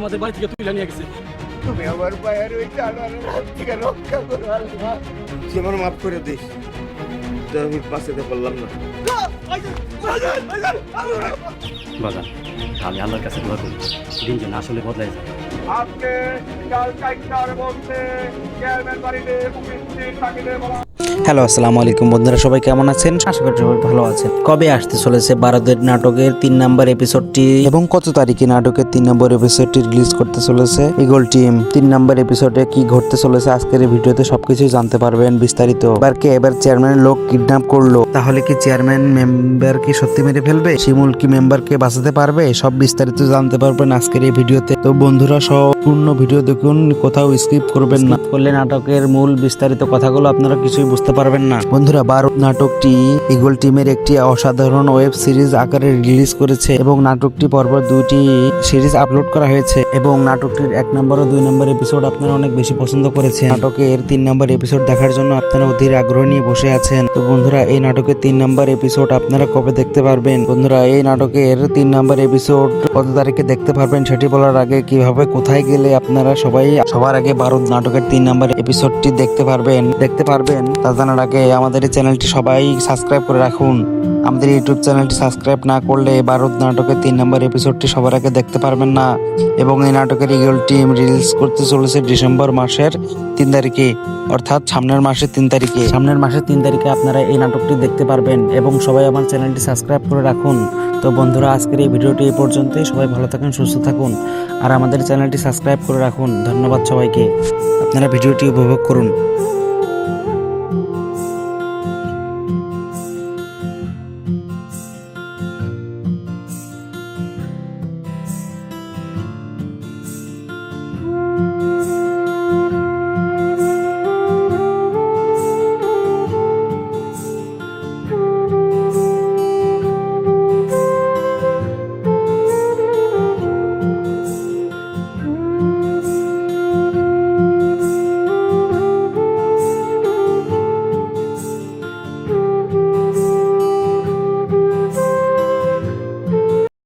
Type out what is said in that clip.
আমাদের বাড়ি থেকে তুলে নিয়ে গেছে। তুমি আমার পায়ের ওই হাত থেকে রক্ষা করো আল্লাহ। আমার মাফ করে দিস। আমি বাঁচাতে পারলাম না। বাবা আমি আল্লাহর কাছে দোয়া করি। দিন যেন আসলে বদলাই যায়। আজকে বিকাল চারটার মধ্যে চেয়ারম্যান বাড়িতে উপস্থিত থাকিতে বলা হ্যালো আসসালামু আলাইকুম বন্ধুরা সবাই কেমন আছেন? আশা করি সবাই ভালো আছেন। কবে আসতে চলেছে ভারতের নাটকের তিন নাম্বার এপিসোডটি এবং কত তারিখে নাটকের তিন নম্বর এপিসোডটি রিলিজ করতে চলেছে? ইগল টিম তিন নাম্বার এপিসোডে কি ঘটতে চলেছে? আজকের এই ভিডিওতে সবকিছু জানতে পারবেন বিস্তারিত। এবার কে? এবার চেয়ারম্যান লোক কিডন্যাপ করল। তাহলে কি চেয়ারম্যান মেম্বার কি সত্যি মেরে ফেলবে? শিমুল কি মেম্বারকে বাঁচাতে পারবে? সব বিস্তারিত জানতে পারবেন আজকের এই ভিডিওতে। তো বন্ধুরা সম্পূর্ণ ভিডিও দেখুন কোথাও স্কিপ করবেন না। করলে নাটকের মূল বিস্তারিত কথাগুলো আপনারা কিছুই বুঝতে পারবেন না। বন্ধুরা ভারত নাটকটি ইগল টিমের একটি অসাধারণ ওয়েব সিরিজ আকারে রিলিজ করেছে এবং নাটকটি পরপর দুইটি সিরিজ আপলোড করা হয়েছে এবং নাটকটির এক নম্বর ও দুই নম্বর এপিসোড আপনারা অনেক বেশি পছন্দ করেছেন। নাটকের তিন নম্বর এপিসোড দেখার জন্য আপনারা অধীর আগ্রহ নিয়ে বসে আছেন। তো বন্ধুরা, এই নাটকের তিন নম্বর এপিসোড আপনারা কবে দেখতে পারবেন? বন্ধুরা, এই নাটকের তিন নম্বর এপিসোড কত তারিখে দেখতে পারবেন সেটি বলার আগে কীভাবে কোথায় গেলে আপনারা সবাই সবার আগে ভারত নাটকের তিন নম্বর এপিসোডটি দেখতে পারবেন? দেখতে পারবেন তা জানার আগে আমাদের এই চ্যানেলটি সবাই সাবস্ক্রাইব করে রাখুন। আমাদের ইউটিউব চ্যানেলটি সাবস্ক্রাইব না করলে ভারত নাটকের তিন নম্বর এপিসোডটি সবার আগে দেখতে পারবেন না। এবং এই নাটকের ইগল টিম রিলিজ করতে চলেছে ডিসেম্বর মাসের তিন তারিখে। অর্থাৎ সামনের মাসের তিন তারিখে। সামনের মাসের তিন তারিখে আপনারা এই নাটকটি দেখতে পারবেন এবং সবাই আমার চ্যানেলটি সাবস্ক্রাইব করে রাখুন। তো বন্ধুরা, আজকের এই ভিডিওটি এই পর্যন্তই। সবাই ভালো থাকুন, সুস্থ থাকুন। আর আমাদের চ্যানেলটি সাবস্ক্রাইব করে রাখুন। ধন্যবাদ সবাইকে। আপনারা ভিডিওটি উপভোগ করুন।